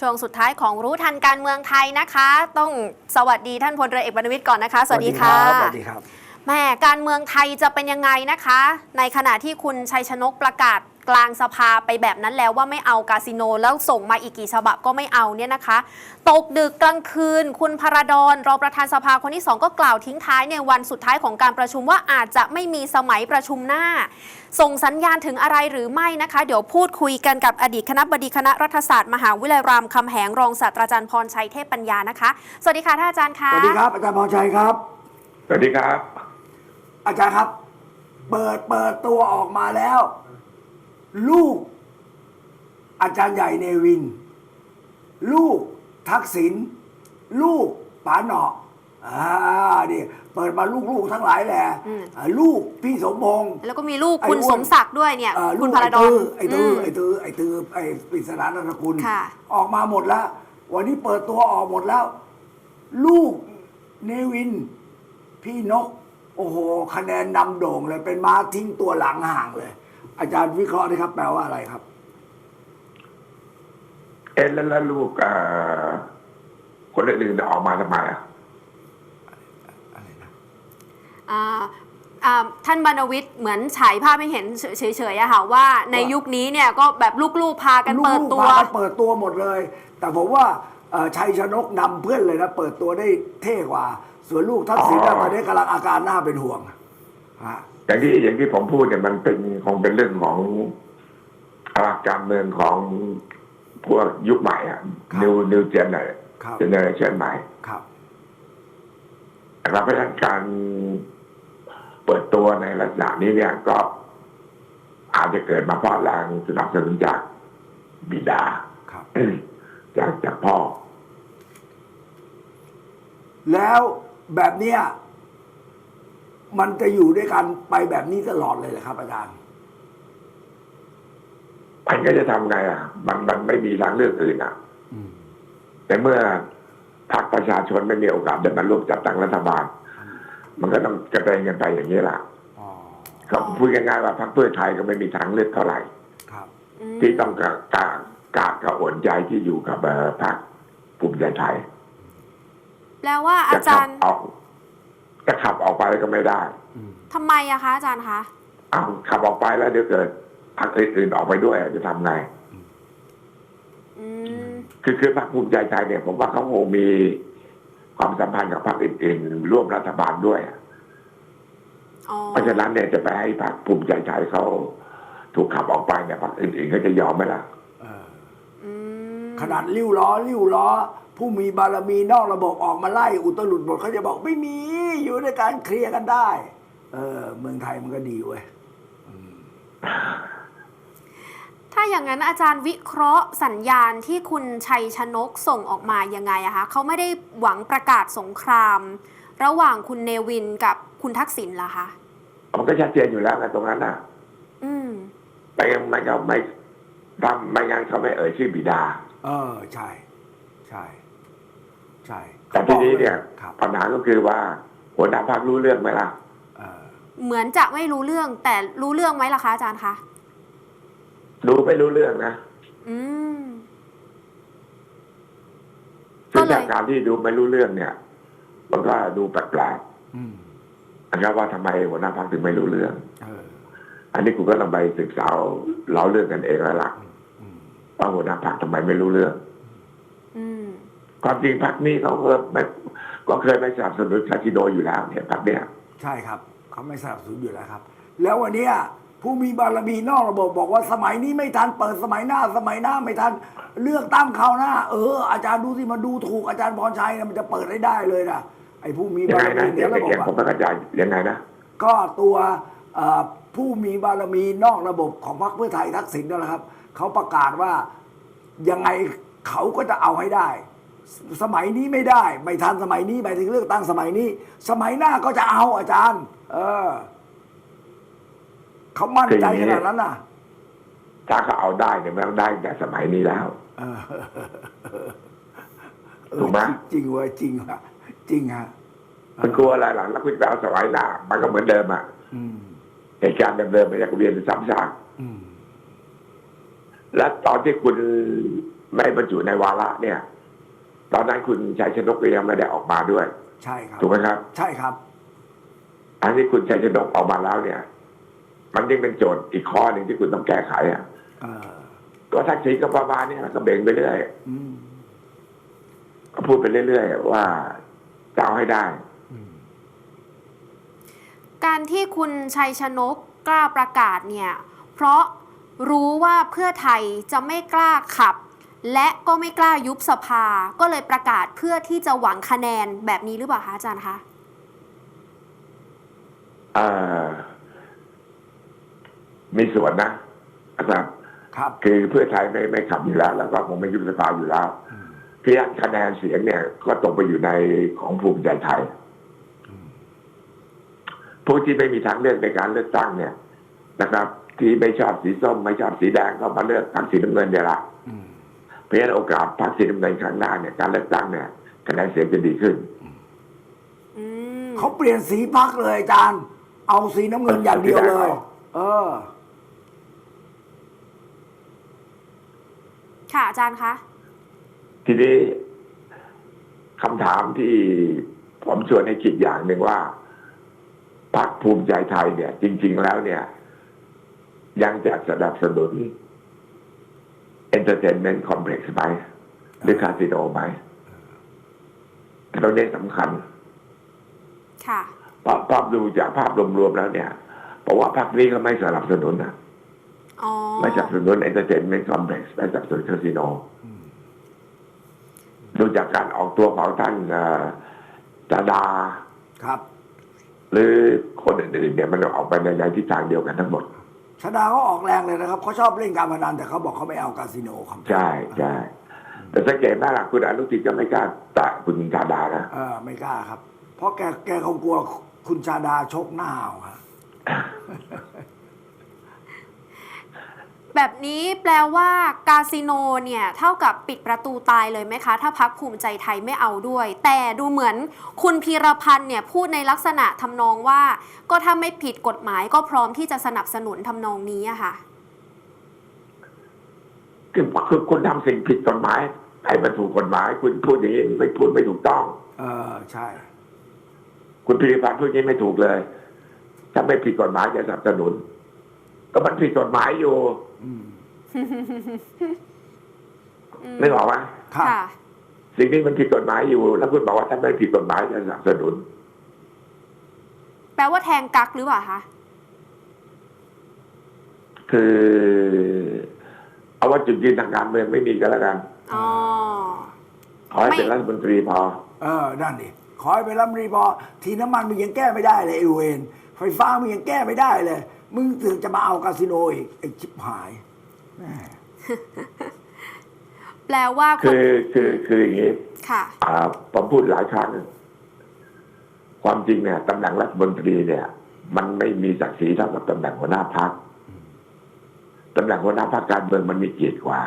ช่วงสุดท้ายของรู้ทันการเมืองไทยนะคะ ต้องสวัสดีท่านพลเรือเอกบรรณวิทย์ก่อนนะคะ สวัสดีค่ะสวัสดีครับแม่การเมืองไทยจะเป็นยังไงนะคะ ในขณะที่คุณชัยชนกประกาศ กลางสภาไปแบบนั้นแล้วว่าไม่เอากาสิโนแล้วส่งมาอีกกี่ฉบับก็ไม่เอาเนี่ยนะคะ ตกดึกกลางคืน คุณพระดอนรองประธานสภาคนที่สองก็กล่าวทิ้งท้ายในวันสุดท้ายของการประชุมว่าอาจจะไม่มีสมัยประชุมหน้า ส่งสัญญาณถึงอะไรหรือไม่นะคะ เดี๋ยวพูดคุยกันกับอดีตคณะบดีคณะรัฐศาสตร์มหาวิทยาลัยรามคำแหงรองศาสตราจารย์พรชัยเทพปัญญานะคะ สวัสดีค่ะท่านอาจารย์คะสวัสดีครับอาจารย์พรชัยครับ สวัสดีครับ อาจารย์ครับ เปิดเปิดตัวออกมาแล้ว ลูก อาจารย์ใหญ่เนวิน ลูกทักษิณลูกป๋าหนออ่านี่เปิดมาลูกๆทั้งหลายแหละอ่าลูกพี่สมพงษ์ แล้วก็มีลูกคุณไอ้อ้วน สมศักดิ์ด้วยเนี่ย เอ่อคุณลูกพระดอนไอ้ตือไอ้ตือมไอ้ตือไอ้ปริศนานันทกุลค่ะ ออกมาหมดแล้ว วันนี้เปิดตัวออกหมดแล้ว ลูกเนวิน พี่นก โอ้โห คะแนนนำโด่งเลยเป็นม้าทิ้งตัวหลังห่างเลย อาจารย์วิเคราะห์นะครับ แปลว่าอะไรครับ เอ็นแล้วแล้วลูกเอ่อคนอื่นๆออกมาทำไมอะอะไรนะอ่าอ่าท่านบรรณวิทย์เหมือนฉายภาพให้เห็นเฉยๆอะค่ะว่าในยุคนี้เนี่ยก็แบบลูกๆพากันเปิดลูกๆตัวมาเปิดตัวหมดเลย แต่ผมว่าเอ่อชัยชนกนำเพื่อนเลยนะเปิดตัวได้เท่กว่า ส่วนลูกทักษิณน่ะตอนนี้กำลังอาการน่าเป็นห่วงฮะ อย่างที่อย่างที่ผมพูดเนี่ยมันเป็นคงเป็นเรื่องของอาการเมืองของพวกยุคใหม่อะนิวนิวเจนเนอร์ครับเจเนอเรชันใหม่ครับนะครับเพราะฉะนั้นการเปิดตัวในลักษณะนี้เนี่ยก็อาจจะเกิดมาเพราะแรงสนับสนุนจากบิดาครับจากจากพ่อ แล้วแบบเนี้ย มันจะอยู่ด้วยกันไปแบบนี้ตลอดเลยเหรอครับอาจารย์มันก็จะทำไงอะ มันมันไม่มีทางเลือกอื่นอะแต่เมื่อพรรคประชาชนไม่มีโอกาสได้มาร่วมจัดตั้งรัฐบาล มันก็ต้องกระเตงกันไปอย่างนี้แหละอ๋อก็พูดง่ายๆว่าพรรคเพื่อไทยก็ไม่มีทางเลือกเท่าไหร่ครับอืมที่ต้องกะกะกะกระอ่อนใจที่อยู่กับเอ่อพรรคภูมิใจไทยแปลว่าอาจะจาขัรย์ออก จะขับออกไปก็ไม่ได้ทำไมอะคะอาจารย์คะเอาขับออกไปแล้วเดี๋ยวเกิดพรรคอื่นๆออกไปด้วยจะทำไงอืมคือคือพรรคภูมิใจไทยเนี่ย ผมว่าเขาคงมีความสัมพันธ์กับพรรคอื่นๆ ร่วมรัฐบาลด้วยอะอ๋อเพราะฉะนั้นเนี่ยจะไปให้พรรคภูมิใจไทยเขาถูกขับออกไปเนี่ยพรรคอื่นๆเขาจะยอมไหมล่ะเอออืมขนาดริ้วล้อริ้วล้อ ผู้มีบารมีนอกระบบออกมาไล่อุตลุดหมดเขาจะบอกไม่มีอยู่ในการเคลียร์กันได้ เออ เมืองไทยมันก็ดีเว้ยถ้าอย่างนั้นอาจารย์วิเคราะห์สัญญาณที่คุณชัยชนกส่งออกมายังไงอะคะเขาไม่ได้หวังประกาศสงคราม ระหว่างคุณเนวินกับคุณทักษิณเหรอคะมันก็ชัดเจนอยู่แล้วไงตรงนั้นน่ะ อืมไม่งั้นไม่ก็ไม่ทำไม่งั้นเขาไม่เอ่ยชื่อบิดา เออ ใช่ ใช่ ใช่แต่ทีนี้เนี่ยครับปัญหาก็คือว่าหัวหน้าพรรครู้เรื่องไหมล่ะเออเหมือนจะไม่รู้เรื่อง แต่รู้เรื่องไหมล่ะคะอาจารย์คะรู้ไม่รู้เรื่องนะอืมซึ่งก็เลยจากการที่ดูไม่รู้เรื่องเนี่ยมันก็ดูแปลกอืมๆนะครับว่าทำไมหัวหน้าพรรคถึงไม่รู้เรื่องเอออันนี้คุณก็ต้องไปศึกษาเล่าเรื่องกันเองแล้วล่ะอืมว่าหัวหน้าพรรคทำไมไม่รู้เรื่อง อืม ความจริงพรรคนี้เขาก็ไม่ก็เคยไปสนับสนุนคาสิโนอยู่แล้วเนี่ยพรรคเนี่ยใช่ครับ เขาไม่สนับสนุนอยู่แล้วครับ แล้ววันเนี้ยผู้มีบารมีนอกระบบบอกว่าสมัยนี้ไม่ทันเปิดสมัยหน้าสมัยหน้าไม่ทันเลือกตั้งคราวหน้า เออ อาจารย์ดูสิมาดูถูกอาจารย์พรชัยนะมันจะเปิดได้ได้เลยนะไอ้ผู้มียังบาไงรนะมีเดี๋เนี่ยยวระบเดี๋ยวบผมอะไม่เข้าใจยังไงนะก็ตัวเอ่อผู้มีบารมีนอกระบบของพรรคเพื่อไทยทักษิณนั่นแหละครับเขาประกาศว่ายังไงเขาก็จะเอาให้ได้ สมัยนี้ไม่ได้ ไม่ทันสมัยนี้หมายถึงเลือกตั้งสมัยนี้ สมัยหน้าก็จะเอาอาจารย์ เออเขามั่นใจขนาดนั้นน่ะ ถ้าเขาเอาได้เนี่ยไม่ต้องได้แต่สมัยนี้แล้วเออเออถูกไหมจริงเว้ยจริงว่ะจริงฮะมันกลัวอะไรหลังแล้วคุณไปเอาสมัยหน้ามันก็เหมือนเดิมอะอืมเหตุการณ์เดิมๆมันจะเวียนซ้ำซากอืมและตอนที่คุณไม่บรรจุในวาระเนี่ย ตอนนั้นคุณชัยชนกก็ยังไม่ได้ออกมาด้วย ใช่ครับถูกไหมครับ ใช่ครับ อันนี้คุณชัยชนกออกมาแล้วเนี่ย มันยังเป็นโจทย์อีกข้อหนึ่งที่คุณต้องแก้ไขอะเออก็ทักษิณกับประมาณเนี่ยก็เบ่งไปเรื่อยอืมก็พูดไปเรื่อยๆว่าจะเอาให้ได้อืมการที่คุณชัยชนกกล้าประกาศเนี่ย เพราะรู้ว่าเพื่อไทยจะไม่กล้าขับ และก็ไม่กล้ายุบสภา ก็เลยประกาศเพื่อที่จะหวังคะแนนแบบนี้หรือเปล่าคะอาจารย์คะเอ่อมีส่วนนะนะครับครับ คือเพื่อไทยไม่ไม่ขับอยู่แล้ว แล้วก็คงไม่ยุบสภาอยู่แล้วอืมเพียงคะแนนเสียงเนี่ย ก็ตกไปอยู่ในของภูมิใจไทยผู้ที่ไม่มีทางเลือกในการเลือกตั้งเนี่ยนะครับ ที่ไม่ชอบสีส้มไม่ชอบสีแดงก็มาเลือกพรรคสีน้ำเงินเนี่ยละอืม เพราะฉะนั้นโอกาสพรรคสีน้ำเงินครั้งหน้าเนี่ยการเลือกตั้งเนี่ยคะแนนเสียงจะดีขึ้นอืมเขาเปลี่ยนสีพักเลยอาจารย์ เอาสีน้ำเงินอย่างเดียวเลย เออ ค่ะอาจารย์คะ ทีนี้คำถามที่ผมชวนให้คิดอย่างหนึ่งว่าพรรคภูมิใจไทยเนี่ย จริง ๆ แล้วเนี่ย ยังจะสนับสนุน entertainment complex ไหมหรือคาสิโนไหมตรงนี้สำคัญค่ะเพราะภาพดูจากภาพรวมๆแล้วเนี่ยเพราะว่าพรรคนี้ก็ไม่สนับสนุนนะอ๋อไม่สนับสนุน entertainment complex ไม่สนับสนุนคาสิโนอืมดูจากการออกตัวของท่านเอ่อจาดาครับ หรือคนอื่นๆเนี่ยมันออกไปในในทิศทางเดียวกันทั้งหมด ชดาเขาออกแรงเลยนะครับเขาชอบเล่นการพนันแต่เขาบอกเขาไม่เอาคาสิโนครับใช่ใช่แต่สังเกตไหมล่ะคุณอนุทินก็ไม่กล้าแตะคุณชาดานะเออไม่กล้าครับ เพราะแกแกเขากลัวคุณชาดาชกหน้าเอาครับ แบบนี้แปลว่ากาสิโนเนี่ยเท่ากับปิดประตูตายเลยไหมคะ ถ้าพักภูมิใจไทยไม่เอาด้วย แต่ดูเหมือนคุณพีรพันธ์เนี่ยพูดในลักษณะทำนองว่า ก็ถ้าไม่ผิดกฎหมายก็พร้อมที่จะสนับสนุนทำนองนี้อะค่ะคือคือคุณทำสิ่งผิดกฎหมายให้มันถูกกฎหมาย คุณพูดอย่างนี้ไม่พูดไม่ถูกต้อง เออใช่ คุณพิริพันธ์พูดอย่างนี้ไม่ถูกเลย ถ้าไม่ผิดกฎหมายจะสนับสนุน ก็มันผิดกฎหมายอยู่อืมนึกออกไหมครับค่ะ สิ่งนี้มันผิดกฎหมายอยู่ แล้วคุณบอกว่าถ้าไม่ผิดกฎหมายจะสนับสนุน แปลว่าแทงกักหรือเปล่าคะคือเอาว่าจุดยืนทางการเมืองไม่มีก็แล้วกันอ๋อขอให้เป็นไม่รัฐมนตรีพอ เออนั่นดิขอให้ไปรัฐมนตรีพอ ทีน้ำมันมึงยังแก้ไม่ได้เลยไอเวนไฟฟ้ามึงยังแก้ไม่ได้เลยมึงถึงจะมาเอาคาสิโนอีกไอชิบหายแม่แปลว่าคคืนอคือคืออย่างนี้ค่ะอ่าผมพูดหลายครั้งความจริงเนี่ยตำแหน่งรัฐมนตรีเนี่ย มันไม่มีศักดิ์ศรีเท่ากับตำแหน่งหัวหน้าพรรคตำแหน่งหัวหน้าพรรคการเมืองมันมีเกียรติกว่า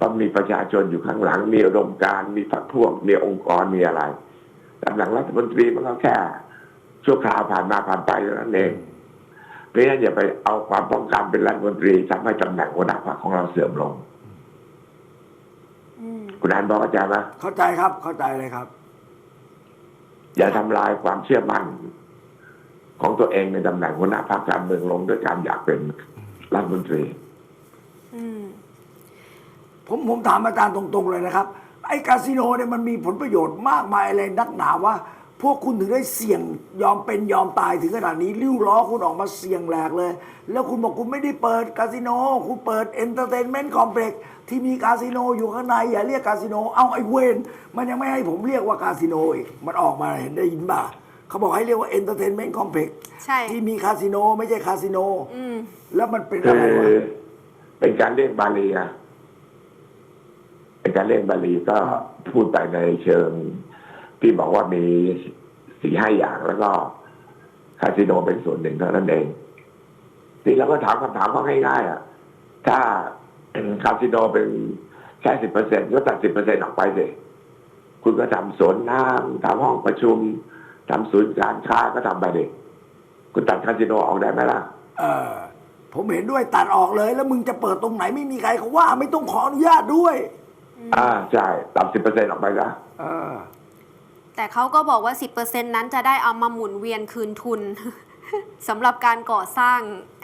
ต้องมีประชาชนอยู่ข้างหลัง มีอุดมการณ์มีพรรคพวกมีองค์กรมีอะไรตำแหน่งรัฐมนตรีมันก็แค่ชั่วคราวผ่านมาผ่านไปเท่านั้นเอง เพราะฉะนั้นอย่าไปเอาความต้องการเป็นรัฐมนตรีทำให้ตำแหน่งหัวหน้าพรรคของเราเสื่อมลงอืมคุณอันบอกเข้าใจไหมเข้าใจครับ เข้าใจเลยครับ อย่าทำลายความเชื่อมั่นของตัวเองในตำแหน่งหัวหน้าพรรคการเมืองลงด้วยการอยากเป็นรัฐมนตรีอืมผมผมถามอาจารย์ตรงๆเลยนะครับ ไอ้คาสิโนเนี่ยมันมีผลประโยชน์มากมายอะไรนักหนาว่า พวกคุณถึงได้เสี่ยงยอมเป็นยอมตายถึงขนาดนี้ริ้วล้อคุณออกมาเสี่ยงแหลกเลย แล้วคุณบอกคุณไม่ได้เปิดคาสิโน คุณเปิดเอนเตอร์เทนเมนต์คอมเพล็กซ์ที่มีคาสิโนอยู่ข้างในอย่าเรียกคาสิโน เอาไอ้เวนมันยังไม่ให้ผมเรียกว่าคาสิโนอีกมันออกมาเห็นได้ยินป่ะเขาบอกให้เรียกว่าเอนเตอร์เทนเมนต์คอมเพล็กซ์ใช่ ที่มีคาสิโนไม่ใช่คาสิโนอืมแล้วมันเป็นคือะไรอวะเป็นการเรียกบาลีอะเป็นการเรียกบาลีก็พูดไปในเชิง ที่บอกว่ามีสี่ห้าอย่างแล้วก็คาสิโนเป็นส่วนหนึ่งเท่านั้นเองทีเราก็ถามคำถามเขาง่ายๆอะ ถ้าคาสิโนเป็นแค่สิบเปอร์เซ็นก็ตัดสิบเปอร์เซ็นออกไปสิคุณก็ทำสวนน้ำทำห้องประชุมทำศูนย์การค้าก็ทำไปดิคุณตัดคาสิโนออกได้ไหมล่ะเออผมเห็นด้วยตัดออกเลย แล้วมึงจะเปิดตรงไหนไม่มีใครเขาว่า ไม่ต้องขออนุญาตด้วย อ่าใช่ตัดสิบเปอร์เซ็นต์ออกไปซะเออ แต่เขาก็บอกว่า 10%นั้นจะได้เอามาหมุนเวียนคืนทุนสำหรับการก่อสร้าง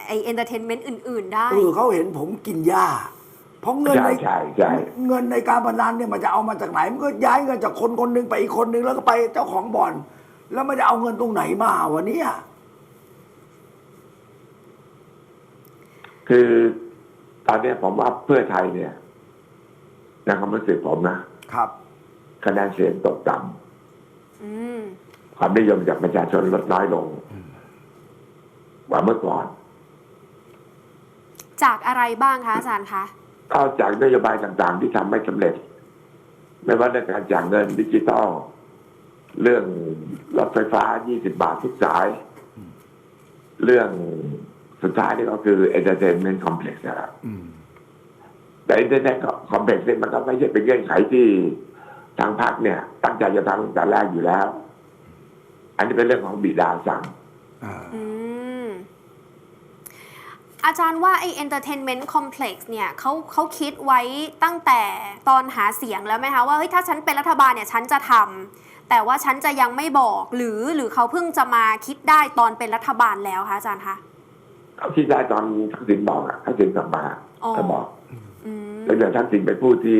ไอเอนเตอร์เทนเมนต์อื่น ๆ ได้ เออเขาเห็นผมกินหญ้าเพราะเงินใช่ในใช่ใช่ เงินในการพนันเนี่ยมันจะเอามาจากไหนมันก็ย้ายเงินจากคนคนหนึ่งไปอีกคนหนึ่งแล้วก็ไปเจ้าของบ่อน แล้วมันจะเอาเงินตรงไหนมาวะเนี่ยคือตอนเนี้ยผมว่าเพื่อไทยเนี่ยในความรู้สึกผมนะครับ คะแนนเสียงตกต่อืมำ ความนิยมจากประชาชนลดน้อยลงกว่าเมื่อก่อน จากอะไรบ้างคะอาจารย์คะก็จากนโยบายต่างๆ ที่ทำไม่สำเร็จ ไม่ว่าเรื่องการจ่ายเงินดิจิตอลเรื่องรถไฟฟ้า 20 บาททุกสาย เรื่องสุดท้ายนี่ก็คือ entertainment complex นะครับอืมแต่ internet complex เนี่ยมันก็ไม่ใช่เป็นเงื่อนไขที่ ทางพรรคเนี่ย ตั้งใจจะทำตั้งแต่แรกอยู่แล้ว อันนี้เป็นเรื่องของบิดาสั่งอ่าอืมอาจารย์ว่าไอ entertainment complex เนี่ยเขาเขาคิดไว้ตั้งแต่ตอนหาเสียงแล้วไหมคะว่าเฮ้ยถ้าฉันเป็นรัฐบาลเนี่ย ฉันจะทำแต่ว่าฉันจะยังไม่บอกหรือหรือเขาเพิ่งจะมาคิดได้ตอนเป็นรัฐบาลแล้วคะอาจารย์คะเขาคิดได้ตอนทักษิณบอกอะทักษิณกลับมาอ๋อเขาบอกอืมแล้วเดี๋ยวทักษิณไปพูดที่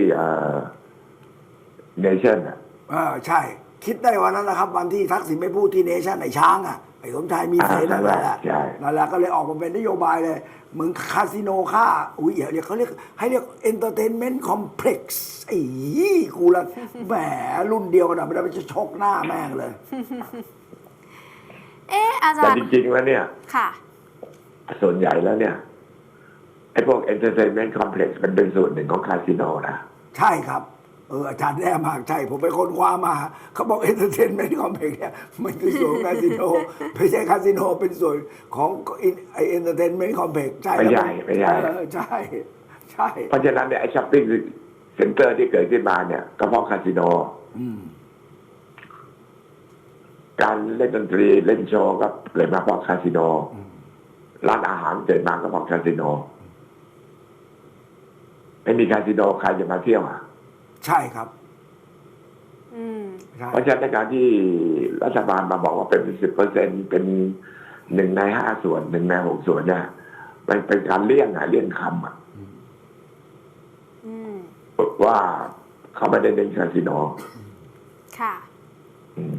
เอ่อเนชั่นอะเออใช่ คิดได้วันนั้นนะครับ วันที่ทักษิณไปพูดที่เนชั่นไอ้ช้างอะไอ้สมชายมีเสนนั่นแหละใช่นั่นแหละก็เลยออกมาเป็นนโยบายเลยมึงคาสิโนค่าอุ้ยเดี๋ยวเขาเรียกให้เรียกเอนเตอร์เทนเมนต์คอมเพล็กซ์ไอ้กูละแหมรุ่นเดียวกันอะไม่ได้ไปจะชกหน้าแม่งเลย เอ๊ะอาจาแต่รย์จริงๆแล้วเนี่ยค่ะ ส่วนใหญ่แล้วเนี่ยไอ้พวก entertainment complex มันเป็นส่วนหนึ่งของคาสิโนนะ ใช่ครับ เอออาจารย์แน่มากใช่ ผมไปค้นคว้ามา เขาบอกเอนเตอร์เทนเมนต์คอมเพล็กซ์เนี่ยมันคือส่วนของคาสิโนไม่ใช่คาสิโนเป็นส่วนของไอเอนเตอร์เทนเมนต์คอมเพล็กซ์ใช่ไม่ใช่ไม่ใช่เออใช่ใช่เพราะฉะนั้นเนี่ยไอ้ช้อปปิ้งเซ็นเตอร์ที่เกิดขึ้นมาเนี่ยก็เพราะคาสิโนอืมการเล่นดนตรีเล่นโชว์ก็เกิดมาเพราะคาสิโนร้านอาหารเกิดมาก็เพราะคาสิโนไม่มีคาสิโนใครจะมาเที่ยวอะ ใช่ครับ อืมใช่เพราะฉะนั้นในการที่รัฐบาลมาบอกว่าเป็นสิบเปอร์เซ็นเป็นหนึ่งในห้าส่วนหนึ่งในหกส่วนเนี่ยมันเป็นการเลี่ยงอะเลี่ยงคำอะอืมว่าเขาไม่ได้เล่นคาสิโนค่ะ อืม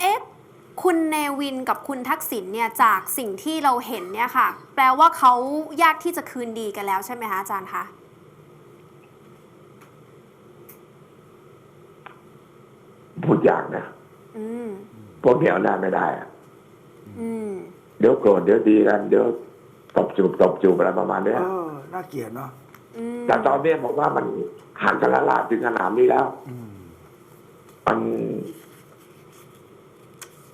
เอ๊ะคุณเนวินกับคุณทักษิณเนี่ยจากสิ่งที่เราเห็นเนี่ยค่ะ แปลว่าเขายากที่จะคืนดีกันแล้วใช่ไหมคะอาจารย์คะ พูดยากนะอืมพวกนี้เอาหน้าไม่ได้อะอืมเดี๋ยวโกรธเดี๋ยวดีกัน เดี๋ยวตบจูบตบจูบอะไรประมาณเนี้ยเออน่าเกลียดเนาะอืมแต่ตอนเนี้ยผมว่ามันห่างกันและลาถึงขนาดนี้แล้วอืมมัน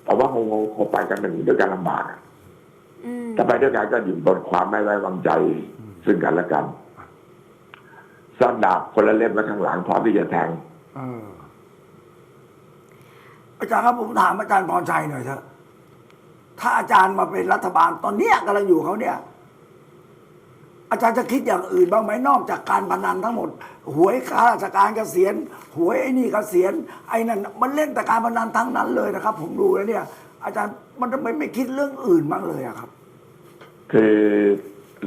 ผมว่าคงคงไปกันเป็นด้วยกันลำบากอะอืมถ้าไปด้วยกันก็อยู่บนความไม่ไว้วางใจ ซึ่งกันและกันซ่อนดาบคนละเล่มไว้ข้างหลังพร้อมที่จะแทงเอาจารย์ครับผมถามอาจารย์พรชัยหน่อยเถอะถ้าอาจารย์มาเป็นรัฐบาลตอนเนี้ยกำลังอยู่เขาเนี่ย อาจารย์จะคิดอย่างอื่นบ้างไหมนอกจากการพนันทั้งหมด หวยข้าราชการเกษียณหวยไอ้นี่เกษียณไอ้นั่นมันเล่นแต่การพนันทั้งนั้นเลยนะครับ ผมดูแล้วเนี่ย อาจารย์มันทำไมไม่คิดเรื่องอื่นบ้างเลยอะครับ คือ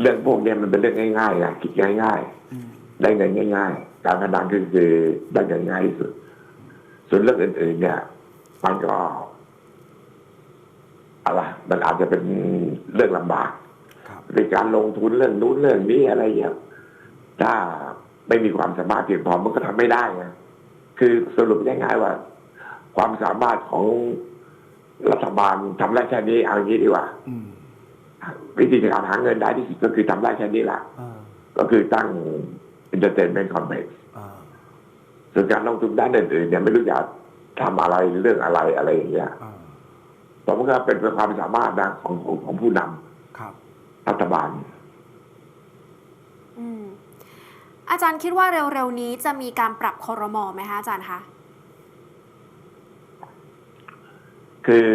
เรื่องพวกเนี้ยมันเป็นเรื่องง่ายๆนะคิดง่าย ๆ ได้เงินง่าย ๆ การพนันคือคือได้เงินง่ายที่สุด ส่วนเรื่องอื่นๆเนี่ย มันก็อะไรมันอาจจะเป็นเรื่องลำบากครับในการลงทุนเรื่องนู้นเรื่องนี้อะไรอย่างเงี้ยถ้าไม่มีความสามารถเพียงพอมันก็ทำไม่ได้ไงคือสรุปง่ายๆว่า ความสามารถของรัฐบาลทำได้แค่นี้เอาอย่างนี้ดีกว่าอืมวิธีการหาเงินได้ที่สุดก็คือทำได้แค่นี้แหละเออก็คือตั้ง entertainment complex เออส่วนการลงทุนด้านอื่นๆเนี่ยไม่รู้จะ ทำอะไรเรื่องอะไรอะไรอย่างเงี้ยเออผมก็เป็นความสามารถนะของของของผู้นำครับรัฐบาลอืมอาจารย์คิดว่าเร็วๆนี้จะมีการปรับคอรมอไหมคะอาจารย์คะคือ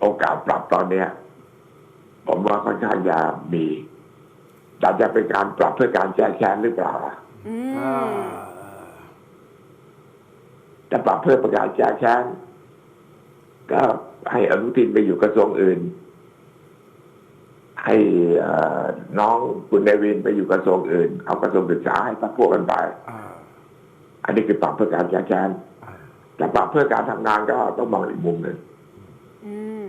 โอกาสปรับตอนเนี้ย ผมว่าค่อนข้างจะมีแต่จะเป็นการปรับเพื่อการแก้แค้นหรือเปล่าล่ะอือ่าม จะปรับเพื่อประกาศแก้แค้นก็ให้อนุทินไปอยู่กระทรวงอื่น ให้เอ่อน้องคุณเนวินไปอยู่กระทรวงอื่น เอากระทรวงศึกษาให้พักพวกกันไปอ่าอันนี้คือปรับเพื่อการแก้แค้นอ่าแต่ปรับเพื่อการทำงานก็ต้องมองอีกมุมหนึ่งอืม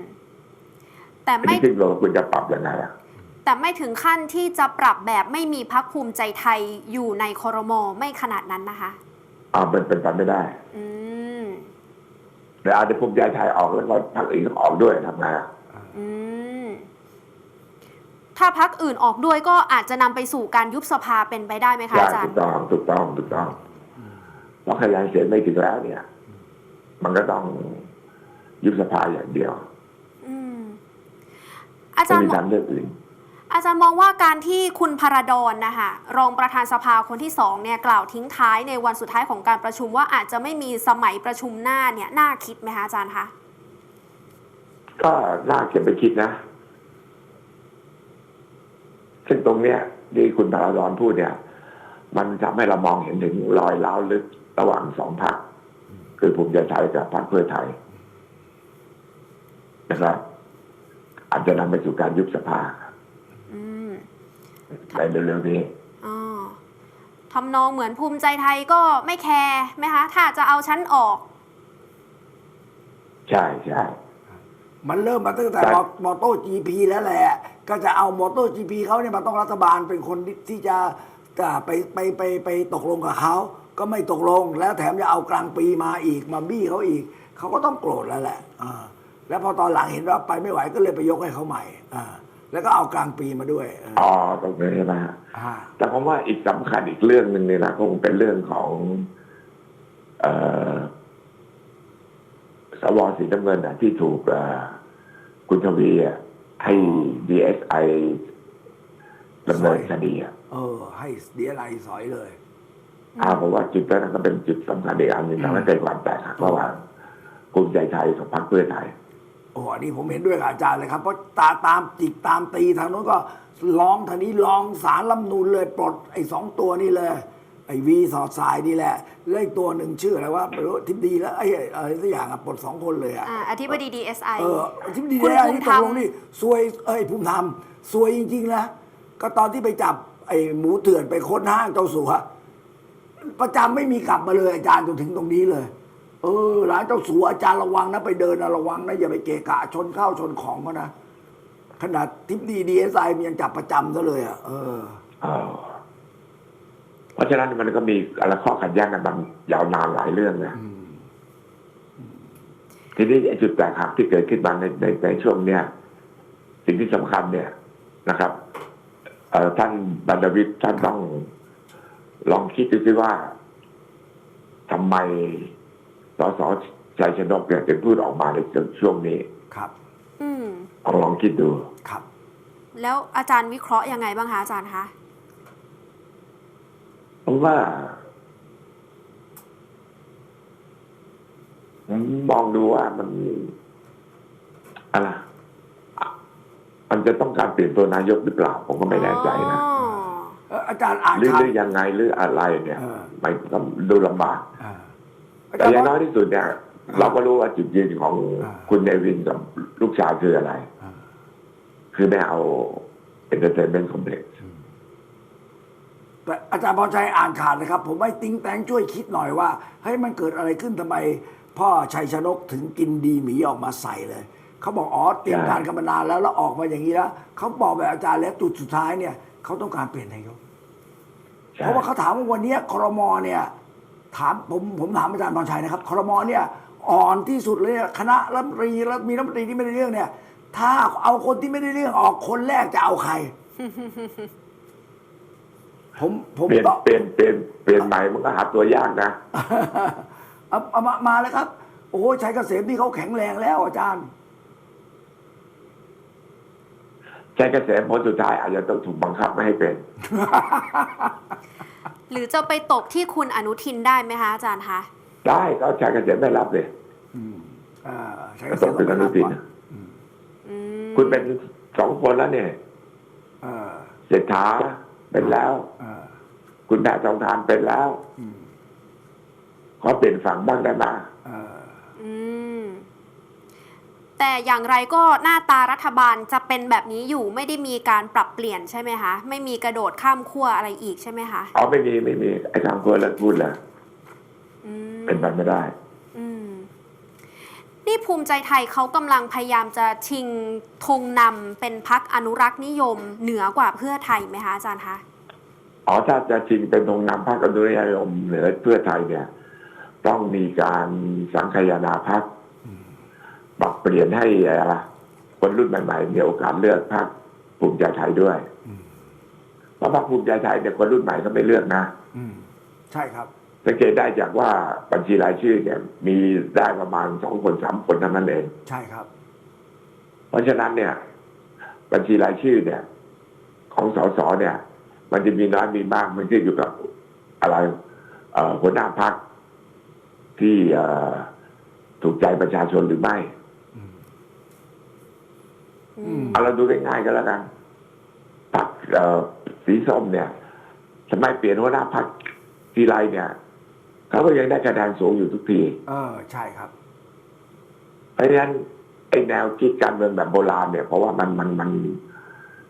แต่อันไม่นี้ขึ้นอยู่กับคุณจะปรับยังไงอะแต่ไม่ถึงขั้นที่จะปรับแบบไม่มีพักภูมิใจไทยอยู่ในคอรมอไม่ขนาดนั้นนะคะ อ่าเป็นเป็นไปไม่ได้อืมแต่อาจจะภูมิใจไทยออกแล้วก็พรรคอื่นก็ออกด้วยทำไงอะอืมถ้าพักอื่นออกด้วยก็อาจจะนำไปสู่การยุบสภาเป็นไปได้ไหมคะใช่อาจารถูย์กต้องถูกต้องถูกต้องเพราะคะแนนเสียงไม่ถึงแล้วเนี่ย มันก็ต้องยุบสภาอย่างเดียวอืมอาไม่จารย์มีมอทางงเลือกอื่น อาจารย์มองว่าการที่คุณพระดอนนะคะรองประธานสภาคนที่สองเนี่ยกล่าวทิ้งท้ายในวันสุดท้ายของการประชุมว่าอาจจะไม่มีสมัยประชุมหน้าเนี่ยน่าคิดไหมคะอาจารย์คะก็น่าเก็บไปคิดนะ ซึ่งตรงเนี้ยที่คุณพาราดอนพูดเนี่ย มันทำให้เรามองเห็นถึงรอยร้าวลึกระหว่างสองพรรคคือภูมิใจไทยกับพรรคเพื่อไทยนะครับอาจจะนำไปสู่การยุบสภา ในเร็วๆนี้อ๋อทำนองเหมือนภูมิใจไทยก็ไม่แคร์ไหมคะ ถ้าจะเอาชั้นออก ใช่ใช่มันเริ่มมาตั้งแต่ครับมอโต้จีพีแล้วแหละ ก็จะเอามอโต้จีพีเขาเนี่ยมาต้องรัฐบาลเป็นคนที่ที่จะจะไปไปไปไปตกลงกับเขา ก็ไม่ตกลง แล้วแถมจะเอากลางปีมาอีกมาบี้เขาอีก เขาก็ต้องโกรธแล้วแหละอ่าแล้วพอตอนหลังเห็นว่าไปไม่ไหวก็เลยไปยกให้เขาใหม่อ่า แล้วก็เอากลางปีมาด้วยเอออ๋อตรงนี้ใช่ไหมฮะอ่าแต่ผมว่าอีกสำคัญอีกเรื่องหนึ่งเนี่ยนะคงเป็นเรื่องของ เอ่อสวสีน้ำเงินนะที่ถูกเอ่อคุณทวีอะให้ดีเอสไอดำเนินคดีอะเออ ให้เดียไรสอยเลยอ่าผมว่าจุดนั้นก็เป็นจุดสำคัญอีกอันหนึ่งทำให้เกิดความแตกหักระหว่างภูมิใจไทยกับพรรคเพื่อไทย โอ้อันนี้ผมเห็นด้วยกับอาจารย์เลยครับเพราะตาตามจิกตามตีทางโน้นก็ร้องทางนี้ร้องสารลำนูนเลยปลดไอ้สองตัวนี่เลย ไอ้วีสอดสายนี่แหละแล้วอีกตัวหนึ่งชื่ออะไรว่าไม่รู้ทิพดีแล้วไอ้อะไรสักอย่างอะปลดสองคนเลยอะอ่าอธิบดี DSI เออทิพดีคุณได้ภูมิที่ธตรรกมลงนี่ซวยเอ้ยภูมิธรรมซวยจริงๆนะก็ตอนที่ไปจับไอ้หมูเถื่อนไปค้นห้างเจ้าสัวประจำไม่มีกลับมาเลยอาจารย์จนถึงตรงนี้เลย เออร้านเจ้าสัวอาจารย์ระวังนะไปเดินนะระวังนะอย่าไปเกะกะชนข้าวชนของเขานะขนาดทิพดีดีเอสไอมันยังจับประจำซะเลยอะเออเอ่อเพราะฉะนั้นมันก็มีอะไรข้อขัดแย้งกันบางยาวนานหลายเรื่องนะทีนี้ไอ้จุดแตกหักที่เกิดขึ้นมาในในในช่วงเนี้ยสิ่งที่สำคัญเนี่ยนะครับเอ่อท่านบรรดวิทย์ท่านต้องลองคิดดูสิว่าทำไม สสชัยชนกเนี่ยถึงพูดออกมาในช่วงนี้ครับ อืมลองลองคิดดูครับ แล้วอาจารย์วิเคราะห์ยังไงบ้างคะอาจารย์คะผมว่าผมมองดูว่ามันอะไรอะมันจะต้องการเปลี่ยนตัวนายกหรือเปล่า ผมก็ไม่แน่ใจนะอ๋อเอ่ออาจารย์อ่านหรือข่าวหรือยังไงหรืออะไรเนี่ยเออไม่ก็ดูลำบากอ่าอา แต่จารย์อย่างว่าน้อยที่สุดเนี่ยเราก็รู้ว่าจุดยืนของอ่าคุณเนวินกับลูกชายคืออะไรอ่าคือไม่เอาเอนเตอร์เทนเมนต์คอมเพล็กซ์แต่อาจารย์พรชัยอ่านข่าวนะครับ ผมให้ติ้งแตงช่วยคิดหน่อยว่าเฮ้ยมันเกิดอะไรขึ้นทำไม พ่อชัยชนกถึงกินดีหมีออกมาใส่เลยเขาบอกอ๋อเตรียมการกันมานานแล้วแล้วออกมาอย่างนี้แล้วเขาบอกแบบอาจารย์แล้วจุดสุดท้ายเนี่ยเขาต้องการเปลี่ยนนายกเพราะว่าเขาถามว่าวันเนี้ยครมเนี่ย ถามผมผมถามอาจารย์พรชัยนะครับครมเนี่ยอ่อนที่สุดเลยเนี่ยคณะรัฐมนตรีแล้วมีรัฐมนตรีที่ไม่ได้เรื่องเนี่ย ถ้าเอาคนที่ไม่ได้เรื่องออกคนแรกจะเอาใคร ผมผมเปลี่ยนตอบเปลี่ยนเปลี่ยนเปลี่ยนใหม่มันก็หาตัวยากนะเอาเอามามาเลยครับ โอ้ยชัยเกษมที่เขาแข็งแรงแล้วอาจารย์ใช้กระแสผลสุดท้ายอาจจะต้องถูกบังคับไม่ให้เป็น หรือจะไปตกที่คุณอนุทินได้ไหมคะอาจารย์คะได้ก็ใช้กระแสไม่รับเลยอ่าชัยเกก็ษตมกเป็นอนุต้ทิองนไปรับก่อนอืมคุณเป็นสองคนแล้วเนี่ยเออเศรษฐาเป็นแล้วเออคุณแม่จองทานเป็นแล้วอืมขอเปลี่ยนฝั่งบ้างได้ไหมเอออืม แต่อย่างไรก็หน้าตารัฐบาลจะเป็นแบบนี้อยู่ไม่ได้มีการปรับเปลี่ยนใช่ไหมคะไม่มีกระโดดข้ามขั้วอะไรอีกใช่ไหมคะอ๋อไม่มีไม่มีไอ้ทางคนเลิกพูดแล้วอืมเป็นไปไม่ได้อืมนี่ภูมิใจไทยเขากำลังพยายามจะชิงธงนำเป็นพักอนุรักษ์นิยมเหนือกว่าเพื่อไทยไหมคะอาจารย์คะอ๋อถ้าจะจริงเป็นตรงนำพรรคอนุรักษ์นิยมเหนือเพื่อไทยเนี่ย ต้องมีการสังคายนาพรรคปรับ เปลี่ยนให้อะไรคนรุ่นใหม่ๆมีโอกาสเลือกพรรคภูมิใจไทยด้วยอืมเพราะพรรคภูมิใจไทยเนี่ยคนรุ่นใหม่ก็ไม่เลือกนะอืมใช่ครับสังเกตได้จากว่าบัญชีรายชื่อเนี่ย มีได้ประมาณสองคนสามคนเท่านั้นเองใช่ครับ เพราะฉะนั้นเนี่ย บัญชีรายชื่อเนี่ย ของสสเนี่ย มันจะมีน้อยมีมากมันขึ้นอยู่กับอะไรเอ่อหัวหน้าพักที่เอ่อถูกใจประชาชนหรือไม่อืมอือืมม เอาเราดูง่ายๆก็แล้วกันพักเอ่อสีส้มเนี่ยทำไมเปลี่ยนหัวหน้าพักทีไรเนี่ยเขาก็ยังได้คะแนนสูงอยู่ทุกที เออใช่ครับ เพราะฉะนั้นไอ้แนวคิดการเมืองแบบโบราณเนี่ย เพราะว่ามันมันมัน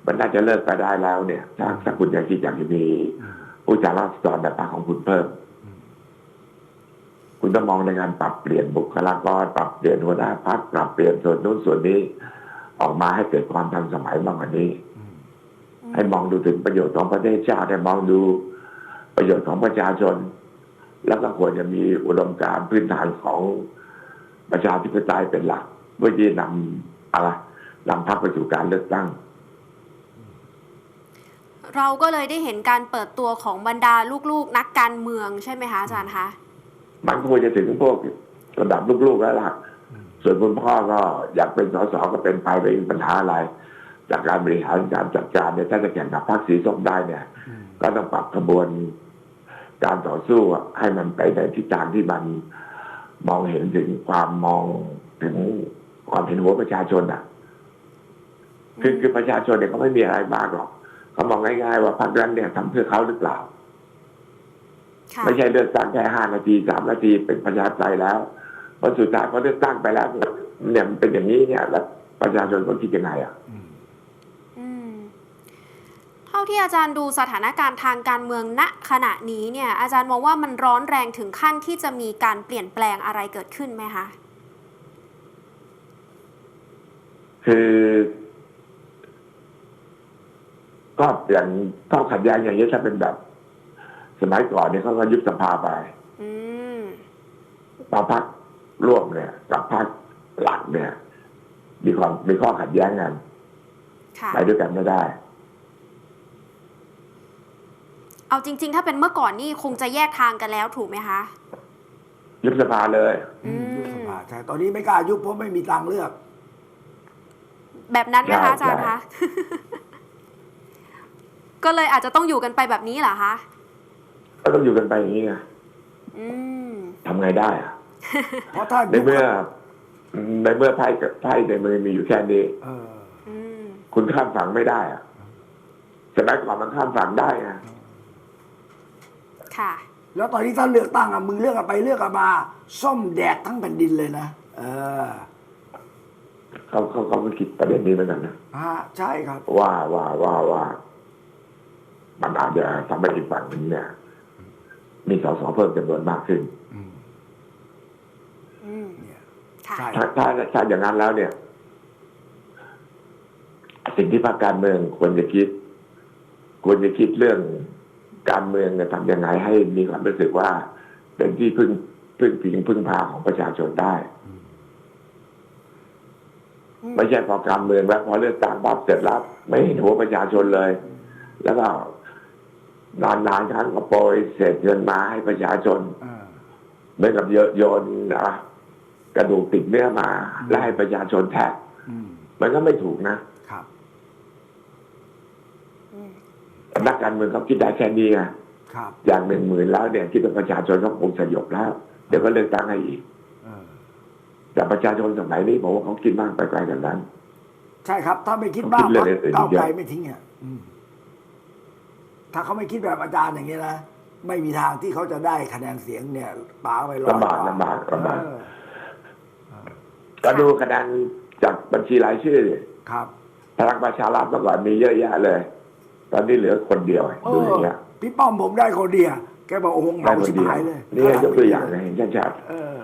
มันน่าจะเลิกไปได้แล้วเนี่ยถ้าถ้าคุณยังคิดอยากจะมีอืมผู้จาราษฎรแบบพรรคของคุณเพิ่มอืมคุณต้องมองในการปรับเปลี่ยนบุคลากรปรับเปลี่ยนหัวหน้าพักปรับเปลี่ยนส่วนนู้นส่วนนี้ ออกมาให้เกิดความทันสมัยมากกว่านี้อืมให้มองดูถึงประโยชน์ของประเทศชาติให้มองดูประโยชน์ของประชาชน แล้วก็ควรจะมีอุดมการณ์พื้นฐานของประชาธิปไตยเป็นหลักเพื่อที่นำอะไรนำพรรคไปสู่การเลือกตั้ง เราก็เลยได้เห็นการเปิดตัวของบรรดาลูกๆ นักการเมืองใช่ไหมคะอาจารย์คะมันควรจะถึงพวกระดับลูกๆแล้วล่ะอืม ส่วนคุณพ่อก็อยากเป็นสสก็เป็นไปไม่มีปัญหาอะไร จากการบริหารการจัดการเนี่ยถ้าจะแข่งกับพรรคสีส้มได้เนี่ยอืมก็ต้องปรับกระบวนการต่อสู้อะให้มันไปในทิศทางที่มันมองเห็นถึงความมองถึงความเห็นหัวประชาชนอะ คือคือประชาชนเนี่ยเขาไม่มีอะไรมากหรอกเขามองง่ายๆว่าพรรคนั้นเนี่ยทำเพื่อเขาหรือเปล่าค่ะไม่ใช่เลือกตั้งแค่ห้านาทีสามนาทีเป็นประชาธิปไตยแล้ว พอสุดท้ายพอเลือกตั้งไปแล้วเนี่ยมันเป็นอย่างนี้เนี่ย แล้วประชาชนเขาคิดยังไงอะอืมอืมเท่าที่อาจารย์ดูสถานการณ์ทางการเมืองณขณะนี้เนี่ย อาจารย์มองว่ามันร้อนแรงถึงขั้นที่จะมีการเปลี่ยนแปลงอะไรเกิดขึ้นไหมคะคือก็อย่างต้องขัดแย้งอย่างนี้ถ้าเป็นแบบ สมัยก่อนเนี่ยเขาก็ยุบสภาไปอืมพอพัก ร่วมเนี่ย กับพักหลักเนี่ย มีความมีข้อขัดแย้งกันค่ะไปด้วยกันไม่ได้ เอาจริง ๆ ถ้าเป็นเมื่อก่อนนี่คงจะแยกทางกันแล้วถูกไหมคะยุบสภาเลยอืมอืมยุบสภาใช่ตอนนี้ไม่กล้ายุบเพราะไม่มีตังค์เลือก แบบนั้นไหมใช่คะอาจารย์ใช่คะก็เลยอาจจะต้องอยู่กันไปแบบนี้เหรอคะก็ต้องอยู่กันไปอย่างนี้ไงอืมทำไงได้อะ เพราะถ้าในเมื่อ ในเมื่อไพ่กับไพ่ในมือมีอยู่แค่นี้เอออืมคุณข้ามฝั่งไม่ได้อะสมัยก่อนมันข้ามฝั่งได้ไงค่ะ แล้วตอนนี้ถ้าเลือกตั้งอะมึงเลือกกันไปเลือกกันมาส้มแดกทั้งแผ่นดินเลยนะเออเขาเขาเขาก็คิดประเด็นนี้เหมือนกันนะฮะใช่ครับ ว่าว่าว่าว่ามันอาจจะทำให้อีกฝั่งหนึงเนี่ย มีสสเพิ่มจำนวนมากขึ้นอืมอืม เนี่ยค่ะใช่ถ้าถ้าถ้าอย่างนั้นแล้วเนี่ย สิ่งที่พรรคการเมืองควรจะคิด ควรจะคิดเรื่องการเมืองเนี่ยทำยังไงให้มีความรู้สึกว่า เป็นที่พึ่งพึ่งพิงพึ่งพาของประชาชนได้อืมอืมไม่ใช่พอการเมืองแล้วพอเลือกตั้งปั๊บเสร็จแล้วไม่เห็นหัวประชาชนเลย แล้วก็นานนานๆครั้งก็โปรยเศษเงินมาให้ประชาชนเออเหมือนกับโยโยนอะ กระดูกติดเนื้อมาอืมแล้วให้ประชาชนแทะอืมมันก็ไม่ถูกนะครับอืมนักการเมืองเขาคิดได้แค่นี้ไงครับอย่างหนึ่งหมื่นแล้วเนี่ยคิดว่าประชาชนก็คงสยบแล้ว เดี๋ยวก็เลือกตั้งให้อีกเออแต่ประชาชนสมัยนี้ผมว่าเขาคิดมากไปไกลกันนั้น ใช่ครับ ถ้าไม่คิดมากต้องคิดเรื่องอื่นก้าวไกลเยอะไม่ทิ้งอะอืมถ้าเขาไม่คิดแบบอาจารย์อย่างนี้นะไม่มีทางที่เขาจะได้คะแนนเสียงเนี่ยป๋าไปร้อยลำบากลำบากลำบากเออ ก็ดูคะแนนจากบัญชีรายชื่อดิครับพลังประชารัฐเมื่อก่อนมีเยอะแยะเลย ตอนนี้เหลือคนเดียวเอดูออย่างเงี้ยพี่ป้อมผมได้คนเดียวแกบอกโอ้โหเหได้งาคนชิบเดียวหายเลย นี่ยกตัวอย่างนะเห็นชัดเออ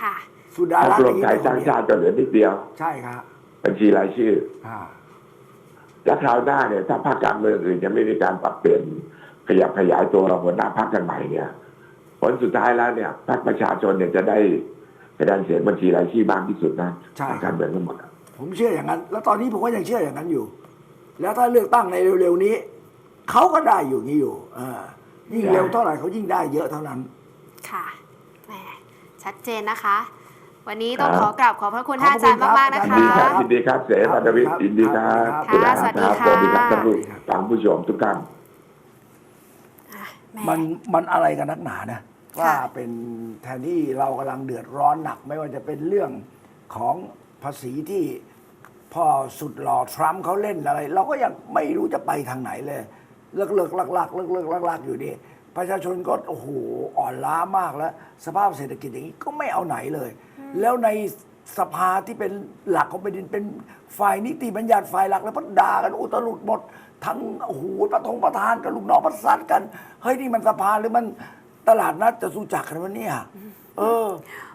ค่ะ สุๆดาพรรรัคตน์รวมไทยสร้างชาติจะเหลือนิดเดียว ใช่ครับบัญชีรายชื่ออ่าแล้วคราวหน้าเนี่ย ถ้าพรรคการเมืองอื่นจะไม่มีการปรับเปลี่ยนขยับขยายตัวเราหัวหน้าพรรคกันใหม่เนี่ย ผลสุดท้ายแล้วเนี่ยพรรคประชาชนเนี่ยจะได้ คะแนนเสียงบัญชีรายชื่อมากที่สุดนะใช่พรรคการเมืองทั้งหมดอะผมเชื่ออย่างนั้น แล้วตอนนี้ผมก็ยังเชื่ออย่างนั้นอยู่ แล้วถ้าเลือกตั้งในเร็วๆนี้เขาก็ได้อยู่นี้อยู่อ่ายิ่งเร็วเท่าไหร่เขายิ่งได้เยอะเท่านั้น ค่ะแหมชัดเจนนะคะ วันนี้ต้องขอกราบขอบพระคุณท่านอาจารย์ขอบคุณมากๆนะครัคะบยินดีครับยินดีครับเสปัตวิทย์ยินดีครับค่ะสวัสดีค่ะสวัสดีครับท่านผู้ฟังผู้ชมทุกท่านอะแหมมันมันอะไรกันนักหนานะค่ะ ว่าเป็นแทนที่เรากำลังเดือดร้อนหนัก ไม่ว่าจะเป็นเรื่องของภาษีที่พ่อสุดหล่อทรัมป์เขาเล่นอะไร เราก็ยังไม่รู้จะไปทางไหนเลยเลิกเลิกลักลักเลิกเลิกลักลักอยู่นี่ประชาชนก็โอ้โหอ่อนล้ามากแล้ว สภาพเศรษฐกิจอย่างนี้ก็ไม่เอาไหนเลย แล้วในสภาที่เป็นหลักของแผ่นดินเป็นฝ่ายนิติบัญญัติฝ่ายหลักแล้วพัด่ากันอุตลุดหมด ทั้งโอ้โหประทงประธานกับลูกน้องประสัดกันเฮ้ยนี่มันสภาหรือมัน ตลาดนัดจะสู้จักรกันวะเนี่ย เออ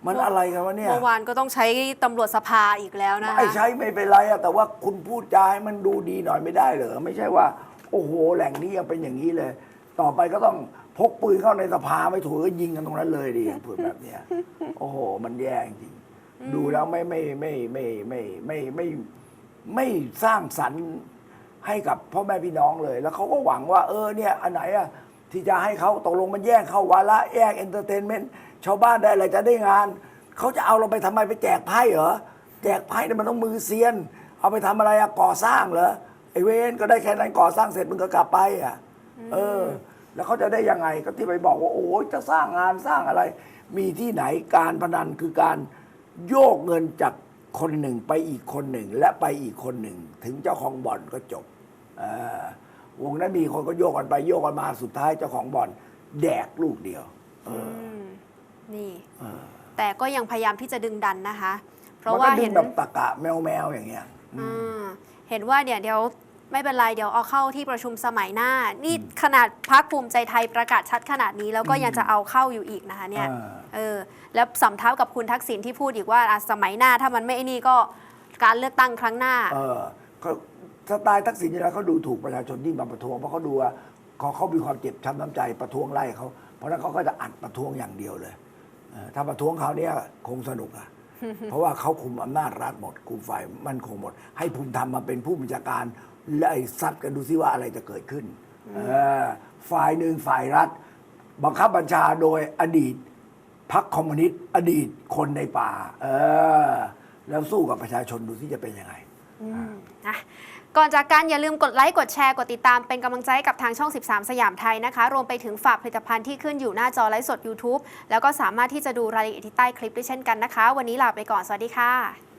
มันอะไรกันวะเนี่ย เมื่อวานก็ต้องใช้ตำรวจสภาอีกแล้วนะคะไม่ใช่ไม่เป็นไรอะแต่ว่าคุณพูดจาให้มันดูดีหน่อยไม่ได้เหรอ ไม่ใช่ว่า โอ้โห แหล่งนี้ยังเป็นอย่างนี้เลย ต่อไปก็ต้องพกปืนเข้าในสภาไม่ถูกก็ยิงกันตรงนั้นเลยดิพูดแบบเนี้ย โอ้โห มันแย่จริง ดูแล้วไม่ไม่ไม่ไม่ไม่ไม่ไม่ไม่สร้างสรรค์ให้กับพ่อแม่พี่น้องเลย แล้วเขาก็หวังว่า เออเนี่ย อันไหนอะ ที่จะให้เขาตกลงมันแย่งเข้าวาระแย่งเอนเตอร์เทนเมนต์ชาวบ้านได้อะไรจะได้งาน เขาจะเอาเราไปทำไมไปแจกไพ่เหรอ แจกไพ่เนี่ยมันต้องมือเซียน เอาไปทำอะไรอะก่อสร้างเหรอไอเวนก็ได้แค่นั้นก่อสร้างเสร็จมึงก็กลับไปอะเออ แล้วเขาจะได้ยังไงก็ที่ไปบอกว่าโอ้ยจะสร้างงานสร้างอะไร มีที่ไหนการพนันคือการโยกเงินจากคนหนึ่งไปอีกคนหนึ่งและไปอีกคนหนึ่ง ถึงเจ้าของบ่อนก็จบเออ วงนั้นมีคนก็โยกกันไปโยกกันมาสุดท้ายเจ้าของบ่อน แดกลูกเดียว เออมนี่เออแต่ก็ยังพยายามที่จะดึงดันนะคะ เพราะมันว่าก็ดึเห็งนแบบตะกะแมวแมวๆอย่างเงี้ยอ่าเห็นว่าเนี่ยเดี๋ยวไม่เป็นไรเดี๋ยวเอาเข้าที่ประชุมสมัยหน้า นี่ขนาดพักภูมิใจไทยประกาศชัดขนาดนี้แล้วก็ยังจะเอาเข้าอยู่อีกนะคะเนี่ย อ่า เออ แล้วสำทับกับคุณทักษิณที่พูดอีกว่าอะสมัยหน้าถ้ามันไม่ไอ้นี่ก็การเลือกตั้งครั้งหน้า เออเขา สไตล์ทักษิณนี่แหละเขาดูถูกประชาชนที่มาประท้วงเพราะเขาดูว่าเขาเขามีความเจ็บช้ำน้ำใจประท้วงไล่เขาเพราะฉะนั้นเขาก็จะอัดประท้วงอย่างเดียวเลยเออถ้าประท้วงเขาเนี่ยคงสนุกอะเพราะว่าเขาคุมอำนาจรัฐหมดคุมฝ่ายมั่นคงหมด ให้ภูมิธรรมมาเป็นผู้บัญชาการและไอ้ซัดกันดูซิว่าอะไรจะเกิดขึ้นเออฝ่ายหนึ่งฝ่ายรัฐ บังคับบัญชาโดยอดีตพรรคคอมมิวนิสต์อดีตคนในป่า เออ แล้วสู้กับประชาชนดูที่จะเป็นยังไงนะ ก่อนจากกันอย่าลืมกดไลค์กดแชร์กดติดตามเป็นกำลังใจให้กับทางช่อง 13 สยามไทยนะคะ รวมไปถึงฝากผลิตภัณฑ์ที่ขึ้นอยู่หน้าจอไลฟ์สด YouTube แล้วก็สามารถที่จะดูรายละเอียดที่ใต้คลิปด้วยเช่นกันนะคะ วันนี้ลาไปก่อนสวัสดีค่ะ